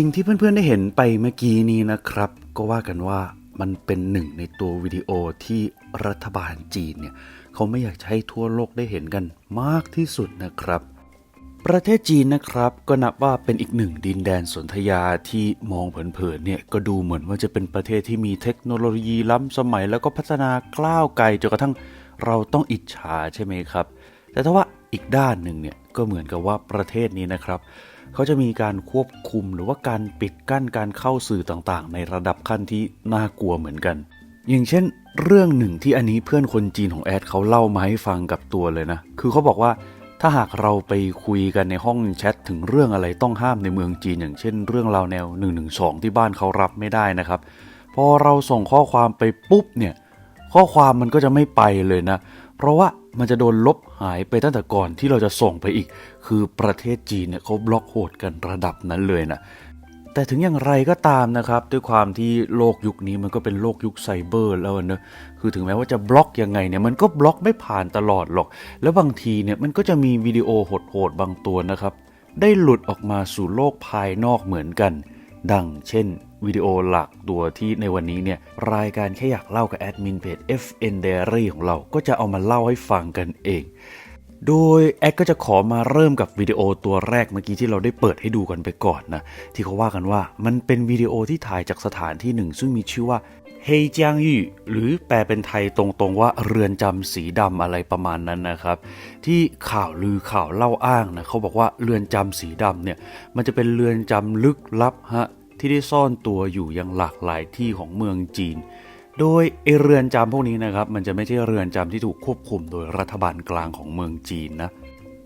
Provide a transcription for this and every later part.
สิ่งที่เพื่อนๆได้เห็นไปเมื่อกี้นี้นะครับ ก็ว่ากันว่ามันเป็นหนึ่งในตัววิดีโอที่รัฐบาลจีนเนี่ยเขาไม่อยากจะให้ทั่วโลกได้เห็นกันมากที่สุดนะครับ ประเทศจีนนะครับก็นับว่าเป็นอีกหนึ่งดินแดนสนธยาที่มองเผินๆเนี่ยก็ดูเหมือนว่าจะเป็นประเทศที่มีเทคโนโลยีล้ำสมัยแล้วก็พัฒนากล้าวไกลจนกระทั่งเราต้องอิจฉาใช่ไหมครับ แต่ถ้าว่าอีกด้านหนึ่งเนี่ยก็เหมือนกับว่าประเทศนี้นะครับ เขาจะมีการควบคุมหรือว่าการปิดกั้นการเข้าสื่อต่างๆ ในระดับขั้นที่น่ากลัวเหมือนกัน อย่างเช่น เรื่องหนึ่งที่อันนี้เพื่อนคนจีนของแอดเขาเล่ามาให้ฟังกับตัวเลยนะ คือเขาบอกว่าถ้าหากเราไปคุยกันในห้องแชทถึงเรื่องอะไรต้องห้ามในเมืองจีน อย่างเช่น เรื่องราวแนว 112 ที่บ้านเขารับไม่ได้นะครับ พอเราส่งข้อความไปปุ๊บเนี่ยข้อความมันก็จะไม่ไปเลยนะ เพราะว่า มันจะโดนลบหายไปตั้งแต่ก่อนที่เราจะส่งไปอีก คือประเทศจีนเนี่ยเขาบล็อกโหดกันระดับนั้นเลยนะแต่ถึงอย่างไรก็ตามนะครับ ด้วยความที่โลกยุคนี้มันก็เป็นโลกยุคไซเบอร์แล้วเนอะคือถึงแม้ว่าจะบล็อกยังไงเนี่ยมันก็บล็อกไม่ผ่านตลอดหรอก แล้วบางทีเนี่ยมันก็จะมีวิดีโอโหดๆบางตัวนะครับ ได้หลุดออกมาสู่โลกภายนอกเหมือนกัน ดังเช่นวิดีโอหลักตัวที่ในวันนี้เนี่ยรายการแค่อยากเล่ากับแอดมินเพจ FN Diary ของเราก็จะเอามาเล่าให้ฟังกันเอง โดยแอดก็จะขอมาเริ่มกับวิดีโอตัวแรกเมื่อกี้ที่เราได้เปิดให้ดูกันไปก่อนนะ ที่เขาว่ากันว่ามันเป็นวิดีโอที่ถ่ายจากสถานที่หนึ่ง ซึ่งมีชื่อว่า เฮจางยู่หรือแปลเป็นไทยตรงๆว่าเรือนจำสีดำอะไรประมาณนั้นนะครับ ที่ข่าวลือข่าวเล่าอ้างนะเขาบอกว่าเรือนจำสีดำเนี่ยมันจะเป็นเรือนจำลึกลับฮะที่ได้ซ่อนตัวอยู่ยังหลากหลายที่ของเมืองจีน โดยไอเรือนจำพวกนี้นะครับ มันจะไม่ใช่เรือนจำที่ถูกควบคุมโดยรัฐบาลกลางของเมืองจีนนะ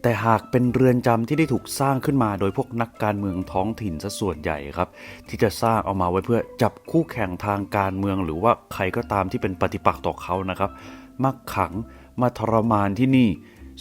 แต่หากเป็นเรือนจำที่ได้ถูกสร้างขึ้นมาโดยพวกนักการเมืองท้องถิ่นซะส่วนใหญ่ครับ ที่จะสร้างเอามาไว้เพื่อจับคู่แข่งทางการเมือง หรือว่าใครก็ตามที่เป็นปฏิปักษ์ต่อเขานะครับมาขังมาทรมานที่นี่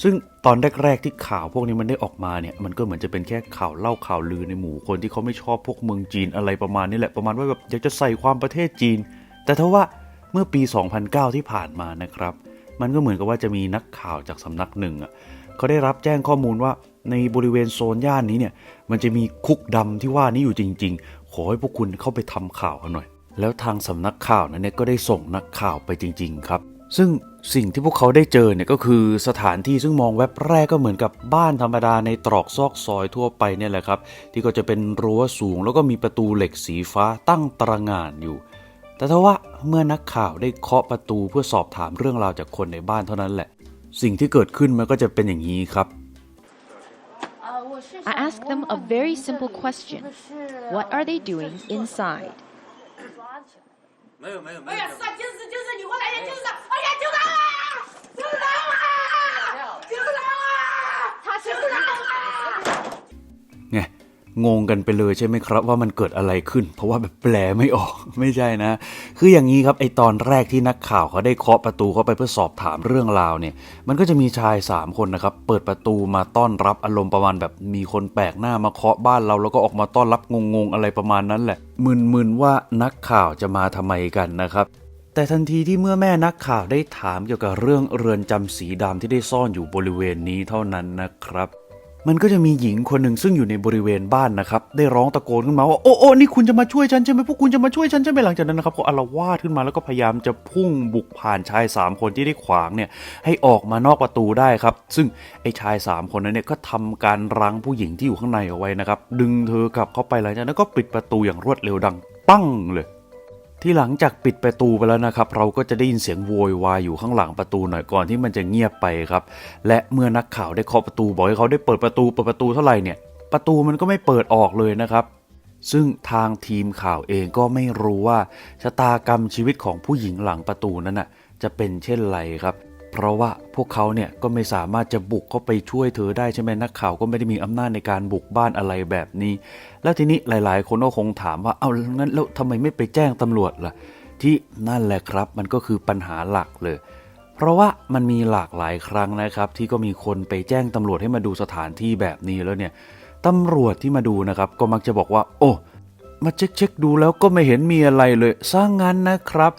ซึ่งตอนแรกๆที่ข่าวพวกนี้มันได้ออกมาเนี่ยมันก็เหมือนจะเป็นแค่ข่าวเล่าข่าวลือในหมู่คนที่เขาไม่ชอบพวกเมืองจีนอะไรประมาณนี้แหละประมาณว่าแบบอยากจะใส่ความประเทศจีน แต่ถ้าว่าเมื่อปี 2009 ที่ผ่านมานะครับ มันก็เหมือนกับว่าจะมีนักข่าวจากสำนักหนึ่งอะเขาได้รับแจ้งข้อมูลว่าในบริเวณโซนย่านนี้เนี่ย มันจะมีคุกดำที่ว่านี้อยู่จริง ๆ ขอให้พวกคุณเข้าไปทำข่าวกันหน่อย แล้วทางสำนักข่าวนั้นเนี่ยก็ได้ส่งนักข่าวไปจริง ๆ ครับ ซึ่งสิ่งที่พวกเขาได้เจอเนี่ยก็คือสถานที่ซึ่งมองแวบแรกก็เหมือนกับบ้านธรรมดาในตรอกซอกซอยทั่วไปเนี่ยแหละครับ ที่ก็จะเป็นรั้วสูงแล้วก็มีประตูเหล็กสีฟ้าตั้งตระหง่านอยู่ แต่ถ้าว่าเมื่อนักข่าวได้เคาะประตูเพื่อสอบถามเรื่องราวจากคนในบ้านเท่านั้นแหละ สิ่งที่เกิดขึ้นมันก็จะเป็นอย่างนี้ครับ I asked them a very simple question What are they doing inside? 没有没有没有。哎呀，是啊，就是就是你给我来点，就是， งงกันไปเลยใช่ไหมครับ ว่ามันเกิดอะไรขึ้น เพราะว่าแบบแปลไม่ออกไม่ใช่นะ คืออย่างนี้ครับไอตอนแรกที่นักข่าวเขาได้เคาะประตูเข้าไปเพื่อสอบถามเรื่องราวเนี่ย มันก็จะมีชาย 3 คนนะครับ เปิดประตูมาต้อนรับอารมณ์ประมาณแบบมีคนแปลกหน้ามาเคาะบ้านเรา แล้วก็ออกมาต้อนรับงงๆอะไรประมาณนั้นแหละมึนๆว่านักข่าวจะมาทำไมกันนะครับแต่ทันทีที่เมื่อแม่นักข่าวได้ถามเกี่ยวกับเรื่องเรือนจำสีดำที่ได้ซ่อนอยู่บริเวณนี้เท่านั้นนะครับ มันก็จะมีหญิงคนหนึ่งซึ่งอยู่ในบริเวณบ้านนะครับ ได้ร้องตะโกนขึ้นมาว่าโอ้โอ้นี่คุณจะมาช่วยฉันใช่ไหมพวกคุณจะมาช่วยฉันใช่ไหมหลังจากนั้นนะครับเขาอาละวาดขึ้นมาแล้วก็พยายามจะพุ่งบุกผ่านชาย 3 คนที่ได้ขวางเนี่ยให้ออกมานอกประตูได้ครับ ซึ่งไอ้ชาย 3 คนนั้นเนี่ยก็ทำการรั้งผู้หญิงที่อยู่ข้างในเอาไว้นะครับดึงเธอกลับเข้าไปหลังจากนั้นก็ปิดประตูอย่างรวดเร็วดังปั้งเลย ที่หลังจากปิดประตูไปแล้วนะครับ เราก็จะได้ยินเสียงโวยวายอยู่ข้างหลังประตูหน่อยก่อนที่มันจะเงียบไปครับ และเมื่อนักข่าวได้เคาะประตูบอกให้เขาได้เปิดประตูเปิดประตูเท่าไหร่เนี่ย ประตูมันก็ไม่เปิดออกเลยนะครับ ซึ่งทางทีมข่าวเองก็ไม่รู้ว่าชะตากรรมชีวิตของผู้หญิงหลังประตูนั้นน่ะจะเป็นเช่นไรครับ เพราะว่าพวกเขาเนี่ยก็ไม่สามารถจะบุกเข้าไปช่วยเธอได้ใช่ไหมนักข่าวก็ไม่ได้มีอำนาจในการบุกบ้านอะไรแบบนี้ แล้วทีนี้หลายๆ คนก็คงถามว่าเอาแล้วงั้นแล้วทำไมไม่ไปแจ้งตำรวจล่ะ ที่นั่นแหละครับมันก็คือปัญหาหลักเลย เพราะว่ามันมีหลากหลายครั้งนะครับ ที่ก็มีคนไปแจ้งตำรวจให้มาดูสถานที่แบบนี้แล้วเนี่ยตำรวจที่มาดูนะครับ ก็มักจะบอกว่า โอ้ มาเช็คเช็คดูแล้วก็ไม่เห็นมีอะไรเลย สร้างงั้นนะครับ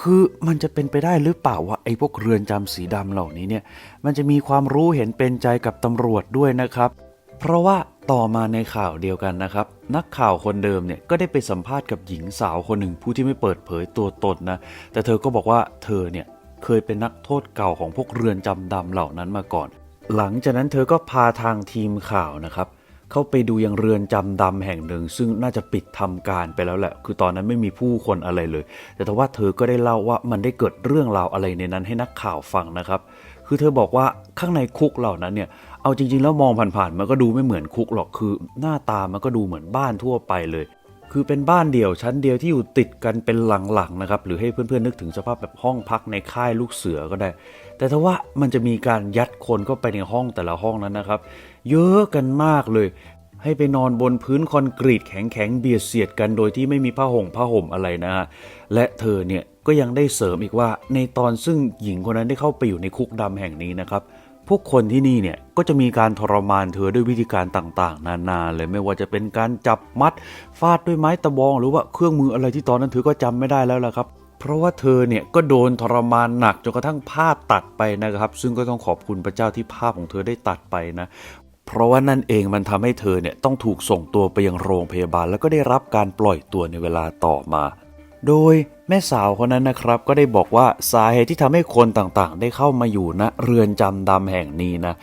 คือมันจะเป็นไปได้หรือเปล่าว่าไอ้พวกเรือนจำสีดำเหล่านี้เนี่ย มันจะมีความรู้เห็นเป็นใจกับตำรวจด้วยนะครับ เพราะว่าต่อมาในข่าวเดียวกันนะครับ นักข่าวคนเดิมเนี่ยก็ได้ไปสัมภาษณ์กับหญิงสาวคนหนึ่งผู้ที่ไม่เปิดเผยตัวตนนะ แต่เธอก็บอกว่าเธอเนี่ยเคยเป็นนักโทษเก่าของพวกเรือนจำดำเหล่านั้นมาก่อน หลังจากนั้นเธอก็พาทางทีมข่าวนะครับ เข้าไปดูยังเรือนจำดำแห่งหนึ่ง ซึ่งน่าจะปิดทำการไปแล้วแหละ คือตอนนั้นไม่มีผู้คนอะไรเลย แต่ทว่าเธอก็ได้เล่าว่ามันได้เกิดเรื่องราวอะไรในนั้นให้นักข่าวฟังนะครับ คือเธอบอกว่าข้างในคุกเหล่านั้นเนี่ยเอาจริงๆแล้วมองผ่านๆมันก็ดูไม่เหมือนคุกหรอกคือ หน้าตามันก็ดูเหมือนบ้านทั่วไปเลยคือเป็นบ้านเดี่ยวชั้นเดียวที่อยู่ติดกันเป็นหลังๆนะครับ หรือให้เพื่อนๆนึกถึงสภาพแบบห้องพักในค่ายลูกเสือก็ได้ แต่ถ้าว่ามันจะมีการยัดคนเข้าไปในห้องแต่ละห้องนั้นนะครับ เยอะกันมากเลย ให้ไปนอนบนพื้นคอนกรีตแข็งๆเบียดเสียดกันโดยที่ไม่มีผ้าห่มผ้าห่มอะไรนะฮะและเธอเนี่ยก็ยังได้เสริมอีกว่าในตอนซึ่งหญิงคนนั้นได้เข้าไปอยู่ในคุกดำแห่งนี้นะครับพวกคนที่นี่เนี่ยก็จะมีการทรมานเธอด้วยวิธีการต่างๆ นานาเลยไม่ว่าจะเป็นการจับมัดฟาดด้วยไม้ตะบอง หรือว่าเครื่องมืออะไรที่ตอนนั้นเธอก็จำไม่ได้แล้วล่ะครับ เพราะว่าเธอเนี่ยก็โดนทรมานหนักจนกระทั่งภาพตัดไปนะครับ ซึ่งก็ต้องขอบคุณพระเจ้าที่ภาพของเธอได้ตัดไปนะ เพราะว่านั่นเองมันทำให้เธอเนี่ยต้องถูกส่งตัวไปยังโรงพยาบาล แล้วก็ได้รับการปล่อยตัวในเวลาต่อมา โดยแม่สาวคนนั้นนะครับก็ได้บอกว่าสาเหตุที่ทำให้คนต่างๆ ได้เข้ามาอยู่ณเรือนจำดำแห่งนี้นะ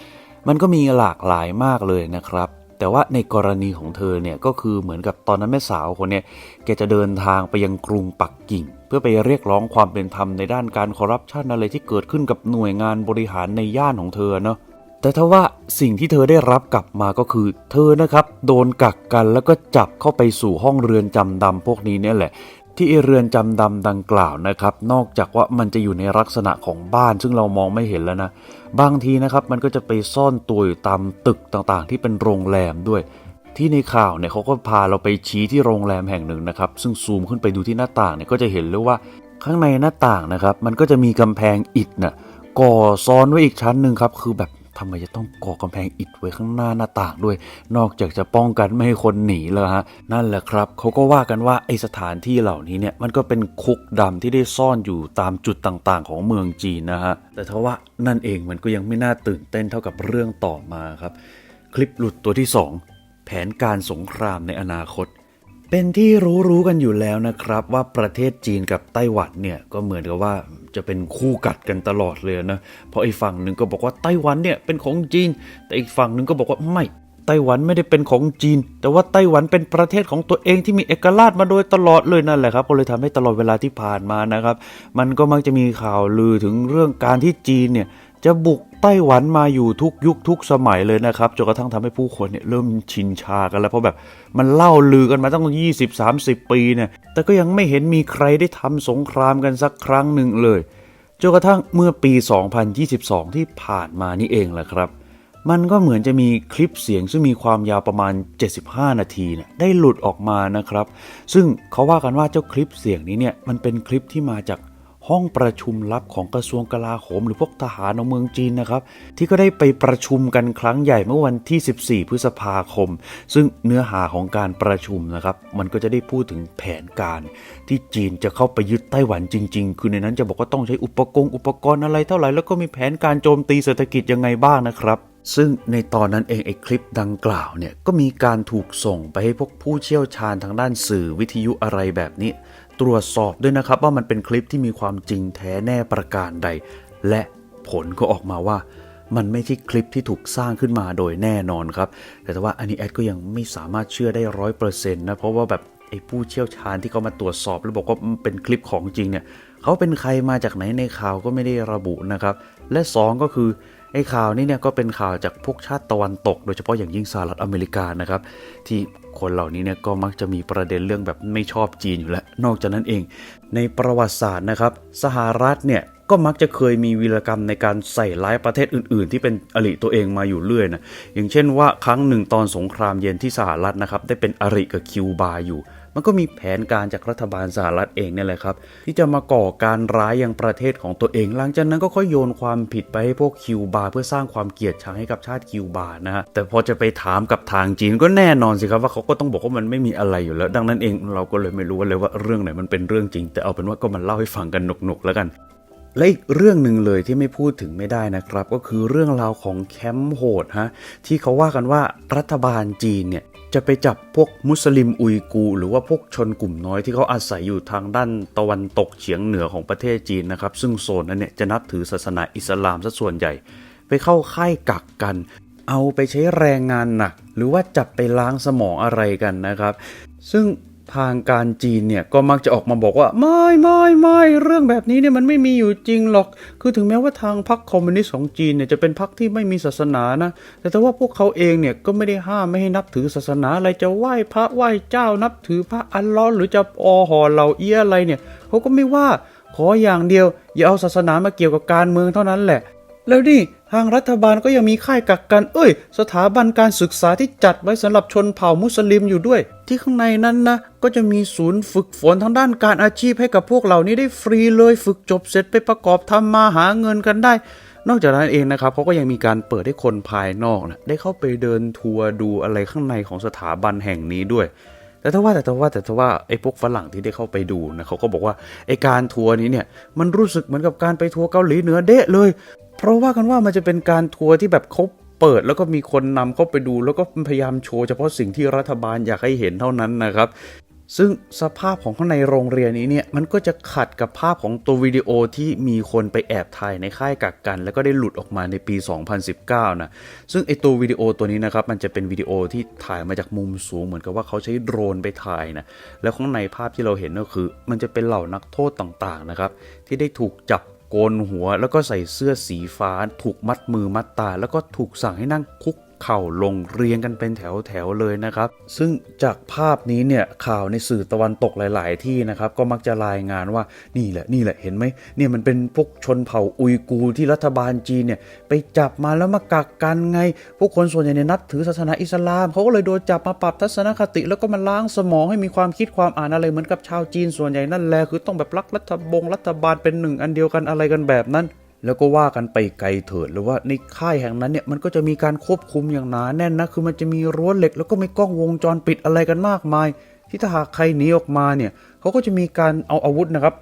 มันก็มีหลากหลายมากเลยนะครับ แต่ว่าในกรณีของเธอเนี่ยก็คือเหมือนกับตอนนั้นแม่สาวคนเนี้ยแกจะเดินทางไปยังกรุงปักกิ่ง เพื่อไปเรียกร้องความเป็นธรรมในด้านการคอร์รัปชันอะไรที่เกิดขึ้นกับหน่วยงานบริหารในย่านของเธอเนาะ แต่ถ้าว่าสิ่งที่เธอได้รับกลับมาก็คือ เธอนะครับโดนกักกันแล้วก็จับเข้าไปสู่ห้องเรือนจำดำพวกนี้เนี่ยแหละ ที่เรือนจำดำดังกล่าวนะครับ นอกจากว่ามันจะอยู่ในลักษณะของบ้านซึ่งเรามองไม่เห็นแล้วนะ บางทีนะครับมันก็จะไปซ่อนตัวอยู่ตามตึกต่างๆ ที่เป็นโรงแรมด้วยที่ในข่าวเนี่ยเขาก็พาเราไปชี้ที่โรงแรมแห่งหนึ่งนะครับ ซึ่งซูมขึ้นไปดูที่หน้าต่างเนี่ยก็จะเห็นเลยว่าข้างในหน้าต่างนะครับ มันก็จะมีกำแพงอิฐน่ะก่อซ้อนไว้อีกชั้นหนึ่งครับ คือแบบ ทำไมจะต้องก่อกำแพงอิฐไว้ข้างหน้าหน้าต่างด้วย นอกจากจะป้องกันไม่ให้คนหนีแล้วฮะ นั่นแหละครับเขาก็ว่ากันว่าไอสถานที่เหล่านี้เนี่ยมันก็เป็นคุกดำที่ได้ซ่อนอยู่ตามจุดต่างๆ ของเมืองจีนนะฮะ แต่ทว่านั่นเองมันก็ยังไม่น่าตื่นเต้นเท่ากับเรื่องต่อมาครับ คลิปหลุดตัวที่ 2 แผนการสงครามในอนาคต เป็นที่รู้รู้กันอยู่แล้วนะครับ ว่าประเทศจีนกับไต้หวันเนี่ยก็เหมือนกับว่าจะเป็นคู่กัดกันตลอดเลยนะเพราะไอ้ฝั่งหนึ่งก็บอกว่าไต้หวันเนี่ยเป็นของจีน แต่อีกฝั่งหนึ่งก็บอกว่าไม่ไต้หวันไม่ได้เป็นของจีน แต่ว่าไต้หวันเป็นประเทศของตัวเองที่มีเอกราชมาโดยตลอดเลยนั่นแหละครับ ก็เลยทำให้ตลอดเวลาที่ผ่านมานะครับ มันก็มักจะมีข่าวลือถึงเรื่องการที่จีนเนี่ย จะบุกไต้หวันมาอยู่ทุกยุคทุกสมัยเลยนะครับจนกระทั่งทำให้ผู้คนเนี่ยเริ่มชินชากันแล้วเพราะแบบมันเล่าลือกันมาตั้ง 20-30 ปีเนี่ยแต่ก็ยังไม่เห็นมีใครได้ทำสงครามกันสักครั้งหนึ่งเลยจนกระทั่งเมื่อปี 2022 ที่ผ่านมานี่เองแหละครับ มันก็เหมือนจะมีคลิปเสียงซึ่งมีความยาวประมาณ 75 นาทีเนี่ยได้หลุดออกมานะครับ ซึ่งเขาว่ากันว่าเจ้าคลิปเสียงนี้เนี่ยมันเป็นคลิปที่มาจาก ห้องประชุมลับของกระทรวงกลาโหม หรือพวกทหารของเมืองจีนนะครับ ที่ก็ได้ไปประชุมกันครั้งใหญ่เมื่อวันที่ 14 พฤษภาคม ซึ่งเนื้อหาของการประชุมนะครับ มันก็จะได้พูดถึงแผนการ ที่จีนจะเข้าไปยึดไต้หวันจริง ๆ คือในนั้นจะบอกว่าต้องใช้อุปกรณ์อุปกรณ์อะไรเท่าไหร่แล้วก็มีแผนการโจมตีเศรษฐกิจยังไงบ้างนะครับซึ่งในตอนนั้นเองไอ้คลิปดังกล่าวเนี่ยก็มีการถูกส่งไปให้พวกผู้เชี่ยวชาญทางด้านสื่อวิทยุอะไรแบบนี้ ตรวจสอบด้วยนะครับ ว่ามันเป็นคลิปที่มีความจริงแท้แน่ประการใด และผลก็ออกมาว่า มันไม่ใช่คลิปที่ถูกสร้างขึ้นมาโดยแน่นอนครับ แต่ว่าอันนี้แอดก็ยังไม่สามารถเชื่อได้ร้อยเปอร์เซ็นต์นะเพราะว่าแบบไอ้ผู้เชี่ยวชาญที่เขามาตรวจสอบแล้วบอกว่าเป็นคลิปของจริงเนี่ยเขาเป็นใครมาจากไหนในข่าวก็ไม่ได้ระบุนะครับ และสองก็คือ ไอ้ข่าวนี้เนี่ยก็เป็นข่าวจากพวกชาติตะวันตก โดยเฉพาะอย่างยิ่งสหรัฐอเมริกานะครับ ที่คนเหล่านี้เนี่ยก็มักจะมีประเด็นเรื่องแบบไม่ชอบจีนอยู่แล้ว นอกจากนั้นเอง ในประวัติศาสตร์นะครับ สหรัฐเนี่ยก็มักจะเคยมีวีรกรรมในการใส่ร้ายประเทศอื่น ๆ ที่เป็นอริตัวเองมาอยู่เรื่อยนะอย่างเช่นว่าครั้งหนึ่งตอนสงครามเย็นที่สหรัฐนะครับได้เป็นอริกับคิวบาอยู่ มันก็มีแผนการจากรัฐบาลสหรัฐเองเนี่ยแหละครับ ที่จะมาก่อการร้ายยังประเทศของตัวเอง หลังจากนั้นก็ค่อยโยนความผิดไปให้พวกคิวบาเพื่อสร้างความเกลียดชังให้กับชาติคิวบานะฮะแต่พอจะไปถามกับทางจีนก็แน่นอนสิครับว่าเขาก็ต้องบอกว่ามันไม่มีอะไรอยู่แล้ว ดังนั้นเองเราก็เลยไม่รู้เลยว่าเรื่องไหนมันเป็นเรื่องจริง แต่เอาเป็นว่าก็มันเล่าให้ฟังกันหนุกๆแล้วกันและอีกเรื่องหนึ่งเลยที่ไม่พูดถึงไม่ได้นะครับ ก็คือเรื่องราวของแคมป์โหดฮะที่เขาว่ากันว่ารัฐบาลจีนเนี่ย จะไปจับพวกมุสลิมอุยกู หรือว่าพวกชนกลุ่มน้อยที่เขาอาศัยอยู่ทางด้านตะวันตกเฉียงเหนือของประเทศจีนนะครับ ซึ่งโซนนั้นเนี่ยจะนับถือศาสนาอิสลามซะส่วนใหญ่ ไปเข้าค่ายกักกัน เอาไปใช้แรงงานหนัก หรือว่าจับไปล้างสมองอะไรกันนะครับ ซึ่ง ทางการจีนเนี่ยก็มักจะออกมาบอกว่า ไม่ไม่ไม่เรื่องแบบนี้เนี่ยมันไม่มีอยู่จริงหรอก คือถึงแม้ว่าทางพรรคคอมมิวนิสต์ของจีนเนี่ยจะเป็นพรรคที่ไม่มีศาสนานะ แต่แต่ว่าพวกเขาเองเนี่ยก็ไม่ได้ห้ามไม่ให้นับถือศาสนาอะไรจะไหว้พระไหว้เจ้านับถือพระอัลลอฮ์หรือจะอหอเหล่าเอียอะไรเนี่ยเขาก็ไม่ว่าขออย่างเดียวอย่าเอาศาสนามาเกี่ยวกับการเมืองเท่านั้นแหละ แล้วนี่ทางรัฐบาลก็ยังมีค่ายกักกัน เอ้ย สถาบันการศึกษาที่จัดไว้สำหรับชนเผ่ามุสลิมอยู่ด้วย ที่ข้างในนั้นนะ ก็จะมีศูนย์ฝึกฝนทางด้านการอาชีพให้กับพวกเหล่านี้ได้ฟรีเลยฝึกจบเสร็จไปประกอบทำมาหาเงินกันได้ นอกจากนั้นเองนะครับเขาก็ยังมีการเปิดให้คนภายนอกนะได้เข้าไปเดินทัวร์ดูอะไรข้างในของสถาบันแห่งนี้ด้วย แต่ถ้าว่าแต่ถ้าว่าแต่ถ้าว่าไอ้พวกฝรั่งที่ได้เข้าไปดูนะเขาก็บอกว่าไอ้การทัวร์นี้เนี่ยมันรู้สึกเหมือนกับการไปทัวร์เกาหลีเหนือเดะเลย เพราะว่ากันว่ามันจะเป็นการทัวร์ที่แบบเขาเปิดแล้วก็มีคนนำเข้าไปดูแล้วก็พยายามโชว์เฉพาะสิ่งที่รัฐบาลอยากให้เห็นเท่านั้นนะครับ ซึ่งสภาพของข้างในโรงเรียนนี้เนี่ยมันก็จะขัดกับภาพของตัววิดีโอที่มีคนไปแอบถ่ายในค่ายกักกัน แล้วก็ได้หลุดออกมาในปี 2019 นะซึ่งไอตัววิดีโอตัวนี้นะครับมันจะเป็นวิดีโอที่ถ่ายมาจากมุมสูงเหมือนกับว่าเขาใช้โดรนไปถ่ายนะแล้วข้างในภาพที่เราเห็นก็คือ มันจะเป็นเหล่านักโทษต่างๆนะครับที่ได้ถูกจับโกนหัว แล้วก็ใส่เสื้อสีฟ้า ถูกมัดมือมัดตา แล้วก็ถูกสั่งให้นั่งคุก เข่าลงเรียงกันเป็นแถวแถวๆเลยนะครับ ซึ่งจากภาพนี้เนี่ยข่าวในสื่อตะวันตกหลาย ๆ ที่นะครับ ก็มักจะรายงานว่านี่แหละนี่แหละเห็นไหมเนี่ยมันเป็นพวกชนเผ่าอุยกูที่รัฐบาลจีนเนี่ยไปจับมาแล้วมากักกันไง พวกคนส่วนใหญ่เนี่ยนับถือศาสนาอิสลามเขาก็เลยโดนจับมาปรับทัศนคติ แล้วก็มาล้างสมองให้มีความคิดความอ่านอะไรเหมือนกับชาวจีนส่วนใหญ่นั่นแหละคือต้องแบบรักรัฐบงรัฐบาลเป็นหนึ่งอันเดียวกันอะไรกันแบบนั้น แล้วก็ว่ากันไปไกลเถิดหรือว่าในค่ายแห่งนั้นเนี่ยมันก็จะมีการควบคุมอย่างหนาแน่นนะคือมันจะมีรั้วเหล็ก แล้วก็มีกล้องวงจรปิดอะไรกันมากมาย ที่ถ้าหากใครหนีออกมาเนี่ยเขาก็จะมีการเอาอาวุธนะครับ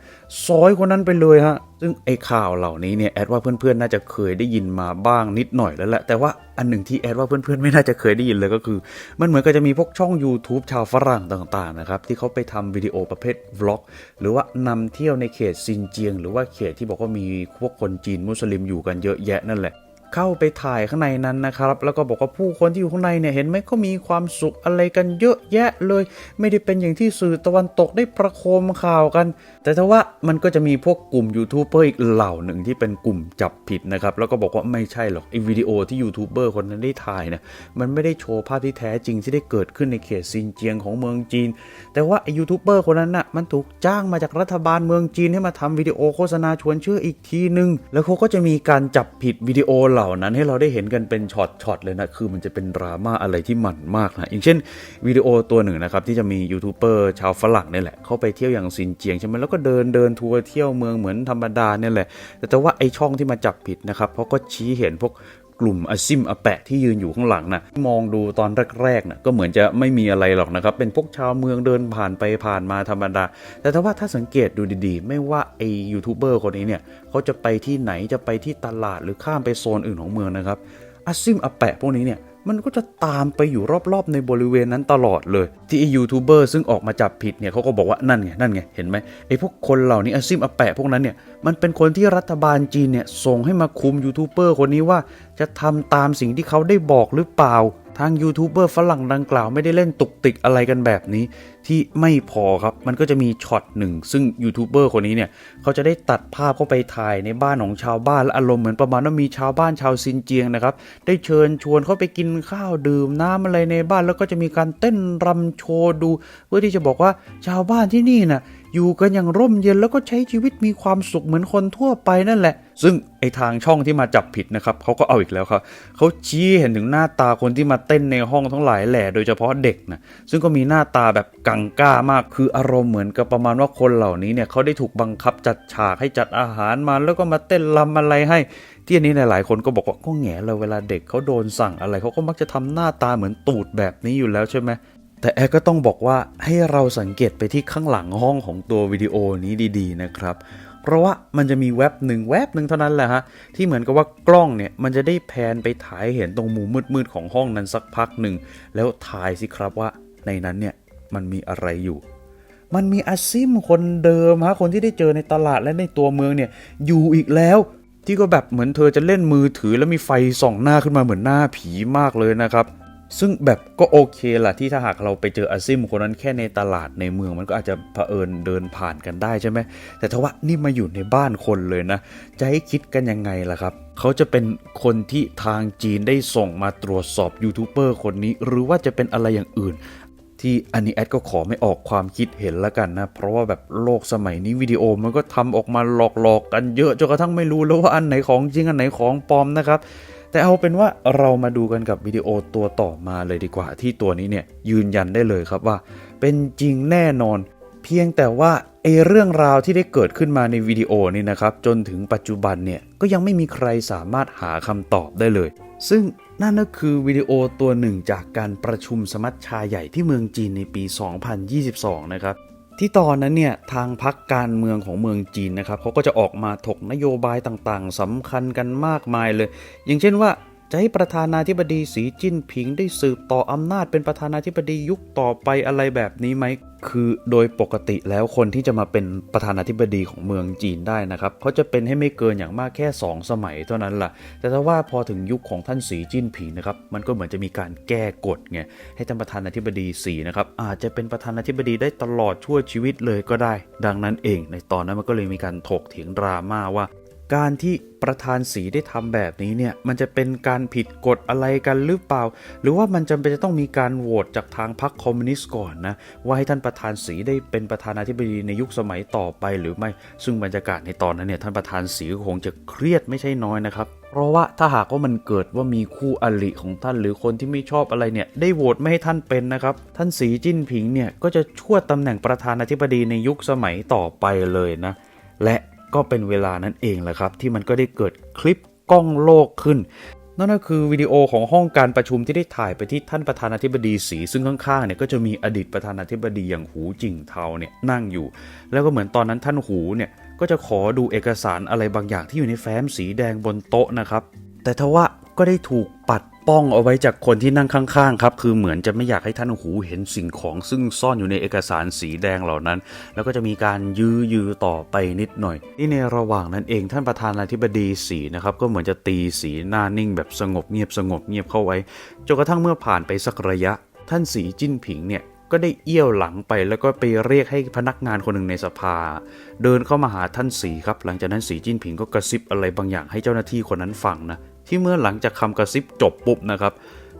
ซอยคนนั้นไปเลยฮะซึ่งไอ้ข่าวเหล่านี้เนี่ยแอดว่าเพื่อนๆน่าจะเคยได้ยินมาบ้างนิดหน่อยแล้วแหละแต่ว่าอันหนึ่งที่แอดว่าเพื่อนๆไม่น่าจะเคยได้ยินเลยก็คือ มันเหมือนกับจะมีพวกช่อง YouTube ชาวฝรั่งต่างๆนะครับที่เขาไปทำวิดีโอประเภทวล็อก หรือว่านำเที่ยวในเขตซินเจียง หรือว่าเขตที่บอกว่ามีพวกคนจีนมุสลิมอยู่กันเยอะแยะนั่นแหละ เข้าไปถ่ายข้างในนั้นนะครับ แล้วก็บอกว่าผู้คนที่อยู่ข้างในเนี่ยเห็นไหมก็มีความสุขอะไรกันเยอะแยะเลย ไม่ได้เป็นอย่างที่สื่อตะวันตกได้ประโคมข่าวกัน แต่ถ้าว่ามันก็จะมีพวกกลุ่มยูทูบเบอร์อีกเหล่าหนึ่งที่เป็นกลุ่มจับผิดนะครับ แล้วก็บอกว่าไม่ใช่หรอกไอ้วิดีโอที่ยูทูบเบอร์คนนั้นได้ถ่ายเนี่ยมันไม่ได้โชว์ภาพที่แท้จริงที่ได้เกิดขึ้นในเขตซินเจียงของเมืองจีน แต่ว่าไอ้ยูทูบเบอร์คนนั้นน่ะมันถูกจ้างมาจากรัฐบาลเมืองจีนให้มาทำวิดีโอโฆษณาชวนเชื่ออีกทีนึง แล้วเขาก็จะมีการจับผิดวิดีโอเหล่านั้นให้เราได้เห็นกันเป็นช็อตๆเลยนะคือมันจะเป็นดราม่าอะไรที่หมันมากนะอย่างเช่นวิดีโอตัวหนึ่งนะครับที่จะมียูทูบเบอร์ชาวฝรั่งนี่แหละเขาไปเที่ยวอย่างซินเจียงใช่ไหมแล้วก็เดินเดินทัวร์เที่ยวเมืองเหมือนธรรมดาเนี่ยแหละ แต่แต่ว่าไอช่องที่มาจับผิดนะครับเขาก็ชี้เห็นพวกกลุ่มอาซิมอาแปะที่ยืนอยู่ข้างหลังนะมองดูตอนแรกๆน่ะก็เหมือนจะไม่มีอะไรหรอกนะครับ เป็นพวกชาวเมืองเดินผ่านไปผ่านมาธรรมดา แต่ถ้าว่าถ้าสังเกตดูดีๆ ไม่ว่าไอยูทูบเบอร์คนนี้เนี่ยเขาจะไปที่ไหนจะไปที่ตลาดหรือข้ามไปโซนอื่นของเมืองนะครับอาซิมอาแปะพวกนี้เนี่ย มันก็จะตามไปอยู่รอบๆในบริเวณนั้นตลอดเลย ที่ไอยูทูบเบอร์ซึ่งออกมาจับผิดเนี่ยเขาก็บอกว่านั่นไงนั่นไงเห็นไหมไอพวกคนเหล่านี้อาซิมอาแปะพวกนั้นเนี่ยมันเป็นคนที่รัฐบาลจีนเนี่ยส่งให้มาคุมยูทูบเบอร์คนนี้ว่า จะทำตามสิ่งที่เขาได้บอกหรือเปล่า ทางยูทูบเบอร์ฝรั่งดังกล่าวไม่ได้เล่นตุกติกอะไรกันแบบนี้ ที่ไม่พอครับ มันก็จะมีช็อตหนึ่ง ซึ่งยูทูบเบอร์คนนี้เนี่ย เขาจะได้ตัดภาพเข้าไปถ่ายในบ้านของชาวบ้านและอารมณ์เหมือนประมาณว่ามีชาวบ้านชาวซินเจียงนะครับ ได้เชิญชวนเข้าไปกินข้าวดื่มน้ำอะไรในบ้าน แล้วก็จะมีการเต้นรำโชว์ดู เพื่อที่จะบอกว่าชาวบ้านที่นี่น่ะ อยู่กันอย่างร่มเย็นแล้วก็ใช้ชีวิตมีความสุขเหมือนคนทั่วไปนั่นแหละ ซึ่งไอทางช่องที่มาจับผิดนะครับเขาก็เอาอีกแล้วครับเขาชี้เห็นถึงหน้าตาคนที่มาเต้นในห้องทั้งหลายแหล่โดยเฉพาะเด็กนะซึ่งก็มีหน้าตาแบบกังก้ามากคืออารมณ์เหมือนกับประมาณว่าคนเหล่านี้เนี่ยเขาได้ถูกบังคับจัดฉากให้จัดอาหารมาแล้วก็มาเต้นรำอะไรให้ ที่อันนี้หลายๆคนก็บอกว่าก็แง่เลยเวลาเด็กเขาโดนสั่งอะไรเขาก็มักจะทำหน้าตาเหมือนตูดแบบนี้อยู่แล้วใช่ไหม แต่แอร์ก็ต้องบอกว่าให้เราสังเกตไปที่ข้างหลังห้องของตัววิดีโอนี้ดีๆนะครับ เพราะว่ามันจะมีแว็บหนึ่งแว็บหนึ่งเท่านั้นแหละฮะ ที่เหมือนกับว่ากล้องเนี่ย มันจะได้แพนไปถ่ายเห็นตรงมุมมืดๆของห้องนั้นสักพักหนึ่ง แล้วถ่ายสิครับว่าในนั้นเนี่ยมันมีอะไรอยู่ มันมีอาซิมคนเดิมฮะคนที่ได้เจอในตลาดและในตัวเมืองเนี่ยอยู่อีกแล้วที่ก็แบบเหมือนเธอจะเล่นมือถือแล้วมีไฟส่องหน้าขึ้นมาเหมือนหน้าผีมากเลยนะครับ ซึ่งแบบก็โอเคล่ะที่ถ้าหากเราไปเจออาซิมคนนั้นแค่ในตลาดในเมืองมันก็อาจจะเผอิญเดินผ่านกันได้ใช่ไหมแต่ถ้าว่านี่มาอยู่ในบ้านคนเลยนะ จะให้คิดกันยังไงล่ะครับ เขาจะเป็นคนที่ทางจีนได้ส่งมาตรวจสอบยูทูบเบอร์คนนี้ หรือว่าจะเป็นอะไรอย่างอื่น ที่อันนี้แอดก็ขอไม่ออกความคิดเห็นแล้วกันนะ เพราะว่าแบบโลกสมัยนี้วิดีโอมันก็ทำออกมาหลอกๆกันเยอะจนกระทั่งไม่รู้แล้วว่าอันไหนของจริงอันไหนของปลอมนะครับ แต่เอาเป็นว่าเรามาดูกันกับวิดีโอตัวต่อมาเลยดีกว่า ที่ตัวนี้เนี่ยยืนยันได้เลยครับว่า เป็นจริงแน่นอน เพียงแต่ว่าไอเรื่องราวที่ได้เกิดขึ้นมาในวิดีโอนี่นะครับจนถึงปัจจุบันเนี่ยก็ยังไม่มีใครสามารถหาคำตอบได้เลย ซึ่งนั่นก็คือวิดีโอตัวหนึ่งจากการประชุมสมัชชาใหญ่ที่เมืองจีนในปี 2022 นะครับ ที่ตอนนั้นเนี่ยทางพักการเมืองของเมืองจีนนะครับเขาก็จะออกมาถกนโยบายต่างๆสำคัญกันมากมายเลย อย่างเช่นว่า จะให้ประธานาธิบดีสีจิ้นผิงได้สืบต่ออำนาจเป็นประธานาธิบดียุคต่อไปอะไรแบบนี้ไหม คือโดยปกติแล้วคนที่จะมาเป็นประธานาธิบดีของเมืองจีนได้นะครับเขาจะเป็นให้ไม่เกินอย่างมากแค่ 2 สมัยเท่านั้นล่ะ แต่ถ้าว่าพอถึงยุคของท่านสีจิ้นผิงนะครับ มันก็เหมือนจะมีการแก้กฎไง ให้ท่านประธานาธิบดีสีนะครับอาจจะเป็นประธานาธิบดีได้ตลอดชั่วชีวิตเลยก็ได้ ดังนั้นเอง ในตอนนั้นมันก็เลยมีการถกเถียงดราม่าว่า การที่ประธานสีได้ทำแบบนี้เนี่ยมันจะเป็นการผิดกฎอะไรกันหรือเปล่า หรือว่ามันจำเป็นจะต้องมีการโหวตจากทางพรรคคอมมิวนิสต์ก่อนนะว่าให้ท่านประธานสีได้เป็นประธานาธิบดีในยุคสมัยต่อไปหรือไม่ ซึ่งบรรยากาศในตอนนั้นเนี่ยท่านประธานสีคงจะเครียดไม่ใช่น้อยนะครับเพราะว่าถ้าหากว่ามันเกิดว่ามีคู่อริของท่านหรือคนที่ไม่ชอบอะไรเนี่ย ได้โหวตไม่ให้ท่านเป็นนะครับ ท่านสีจิ้นผิงเนี่ย ก็จะชั่วตำแหน่งประธานาธิบดีในยุคสมัยต่อไปเลยนะ และ ก็เป็นเวลานั้นเองแหละครับ ที่มันก็ได้เกิดคลิปกล้องโลกขึ้น นั่นก็คือวิดีโอของห้องการประชุมที่ได้ถ่ายไปที่ท่านประธานาธิบดีสี ซึ่งข้างๆเนี่ยก็จะมีอดีตประธานาธิบดีอย่างหูจิงเทาเนี่ยนั่งอยู่ แล้วก็เหมือนตอนนั้นท่านหูเนี่ยก็จะขอดูเอกสารอะไรบางอย่างที่อยู่ในแฟ้มสีแดงบนโต๊ะนะครับ แต่ทว่าก็ได้ถูกปัด ป้องเอาไว้จากคนที่นั่งข้างๆครับคือเหมือนจะไม่อยากให้ท่านหูเห็นสิ่งของซึ่งซ่อนอยู่ในเอกสารสีแดงเหล่านั้น แล้วก็จะมีการยื้อยื้อต่อไปนิดหน่อยที่ในระหว่างนั้นเองท่านประธานาธิบดีสีนะครับก็เหมือนจะตีสีหน้านิ่งแบบสงบเงียบสงบเงียบเข้าไว้จนกระทั่งเมื่อผ่านไปสักระยะ ท่านสีจิ้นผิงเนี่ยก็ได้เอี้ยวหลังไปแล้วก็ไปเรียกให้พนักงานคนหนึ่งในสภา เดินเข้ามาหาท่านสีครับ หลังจากนั้นสีจิ้นผิงก็กระซิบอะไรบางอย่างให้เจ้าหน้าที่คนนั้นฟังนะ ที่เมื่อหลังจากคำกระซิบจบปุ๊บนะครับ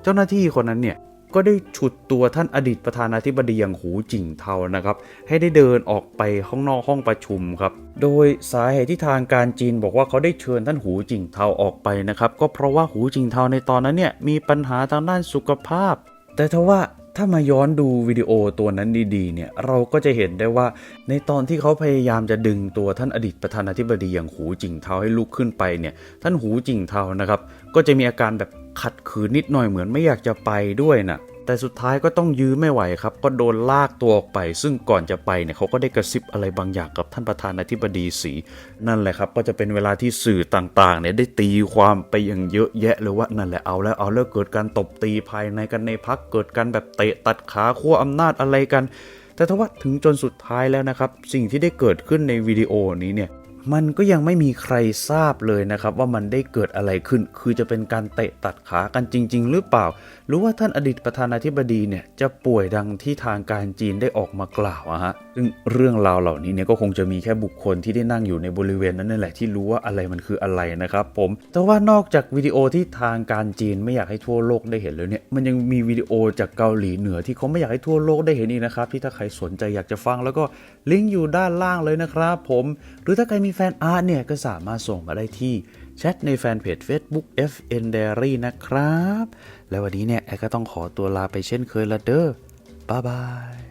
เจ้าหน้าที่คนนั้นเนี่ยก็ได้ฉุดตัวท่านอดีตประธานาธิบดีอย่างหูจิ่งเทานะครับ ให้ได้เดินออกไปห้องนอกห้องประชุมครับ โดยสาเหตุที่ทางการจีนบอกว่าเขาได้เชิญท่านหูจิ่งเทาออกไปนะครับ ก็เพราะว่าหูจิ่งเทาในตอนนั้นเนี่ยมีปัญหาทางด้านสุขภาพ แต่ทว่า ถ้ามาย้อนดูวิดีโอตัวนั้นดีๆเนี่ยเราก็จะเห็นได้ว่าในตอนที่เขาพยายามจะดึงตัวท่านอดีตประธานาธิบดีอย่างหูจิงเทาให้ลุกขึ้นไปเนี่ยท่านหูจิงเทานะครับ ก็จะมีอาการแบบขัดขืนนิดหน่อยเหมือนไม่อยากจะไปด้วยนะ แต่สุดท้ายก็ต้องยื้อไม่ไหวครับ ก็โดนลากตัวออกไป ซึ่งก่อนจะไปเนี่ยเขาก็ได้กระซิบอะไรบางอย่างกับท่านประธานาธิบดีสี นั่นแหละครับ ก็จะเป็นเวลาที่สื่อต่างๆเนี่ยได้ตีความไปอย่างเยอะแยะเลยว่านั่นแหละเอาแล้วเอาแล้วเกิดการตบตีภายในกันในพักเกิดการแบบเตะตัดขาขั้วอำนาจอะไรกัน แต่ทว่าถึงจนสุดท้ายแล้วนะครับ สิ่งที่ได้เกิดขึ้นในวิดีโอนี้เนี่ย มันก็ยังไม่มีใครทราบเลยนะครับว่ามันได้เกิดอะไรขึ้น คือจะเป็นการเตะตัดขากันจริง ๆ หรือเปล่า หรือว่าท่านอดีตประธานาธิบดีเนี่ยจะป่วยดังที่ทางการจีนได้ออกมากล่าวอะฮะ ซึ่งเรื่องราวเหล่านี้เนี่ยก็คงจะมีแค่บุคคลที่ได้นั่งอยู่ในบริเวณนั้นนั่นแหละที่รู้ว่าอะไรมันคืออะไรนะครับผม แต่ว่านอกจากวิดีโอที่ทางการจีนไม่อยากให้ทั่วโลกได้เห็นแล้วเนี่ย มันยังมีวิดีโอจากเกาหลีเหนือที่เขาไม่อยากให้ทั่วโลกได้เห็นอีกนะครับที่ถ้าใครสนใจอยากจะฟังแล้วก็ลิงก์อยู่ด้านล่างเลยนะครับผม หรือถ้าใครมีแฟนอาร์ตเนี่ยก็สามารถส่งมาได้ที่แชทในแฟนเพจ Facebook FN Diary นะครับ แล้ววันนี้เนี่ยแอก็ต้องขอตัวลาไปเช่นเคยละเด้อบ๊ายบาย